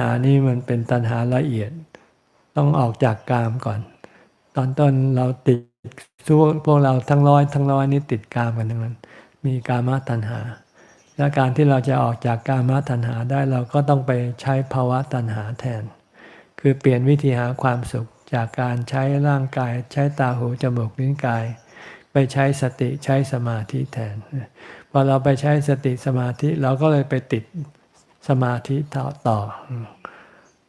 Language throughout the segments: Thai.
หานี่มันเป็นตัณหาละเอียด ต้องออกจากกามก่อน ตอนต้นเราติดสู้พวกเราทั้งร้อยทั้งร้อยนี่ติดกามกันทั้งนั้น มีกามตัณหา และการที่เราจะออกจากกามตัณหาได้เราก็ต้องไปใช้ภาวะตัณหาแทน คือเปลี่ยนวิธีหาความสุขจากการใช้ร่างกาย ใช้ตาหูจมูกลิ้นกาย ไปใช้สติใช้สมาธิแทนพอเราไปใช้สติสมาธิเราก็เลยไปติด สมาธิต่อต่อ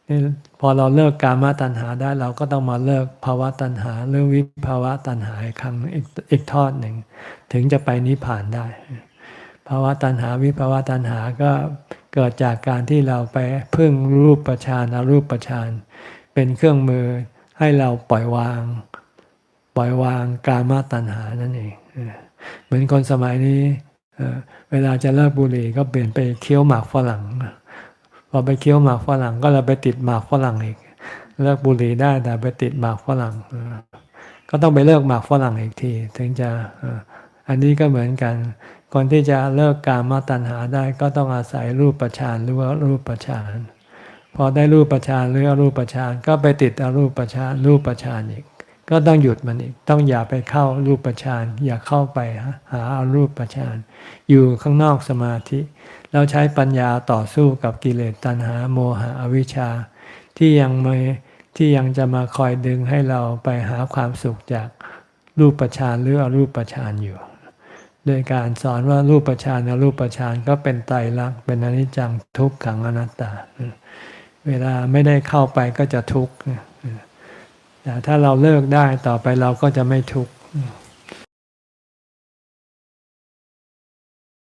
นี่พอเราเลิกกามตัณหาได้เราก็ต้องมาเลิกภาวะตัณหาเรื่องวิภาวะตัณหาอีกครั้งอีกอีกทอดหนึ่ง ถึงจะไปนิพพานได้ภาวะตัณหาวิภาวะตัณหาก็เกิดจากการที่เราไปพึ่งรูปประชานอรูปประชานเป็นเครื่องมือให้เราปล่อยวาง ปล่อยวางกามตัณหานั่นเองเหมือนคนสมัยนี้ เวลาจะเลิกบุหรี่ก็เปลี่ยนไปเคี้ยวหมากฝรั่งพอไปเคี้ยวหมากฝรั่งก็เราไปติดหมากฝรั่งอีก เลิกบุหรี่ได้แต่ไปติดหมากฝรั่งก็ต้องไปเลิกหมากฝรั่งอีกที ถึงจะอันนี้ก็เหมือนกัน คนที่จะเลิกการมตัณหาได้ก็ต้องอาศัยรูปประชานหรือว่ารูปประชานพอได้รูปประชานหรืออรูปประชานก็ไปติดอรูปประชานรูปประชานอีก ก็ต้องหยุดมันอีก ต้องอย่าไปเข้ารูปประชานอย่าเข้าไปหาอารูปประชานอยู่ข้างนอกสมาธิ แล้วใช้ปัญญาต่อสู้กับกิเลสตัณหาโมหะอวิชชา ที่ยังไม่ที่ยังจะมาคอยดึงให้เราไปหาความสุขจากรูปประชานหรืออรูปประชานอยู่โดยการสอนว่ารูปประชานอรูปประชานก็เป็นไตรลักษณ์เป็นอนิจจังทุกขังอนัตตา เวลาไม่ได้เข้าไปก็จะทุกข์ ถ้าเราเลิกได้ต่อไปเราก็จะไม่ทุกข์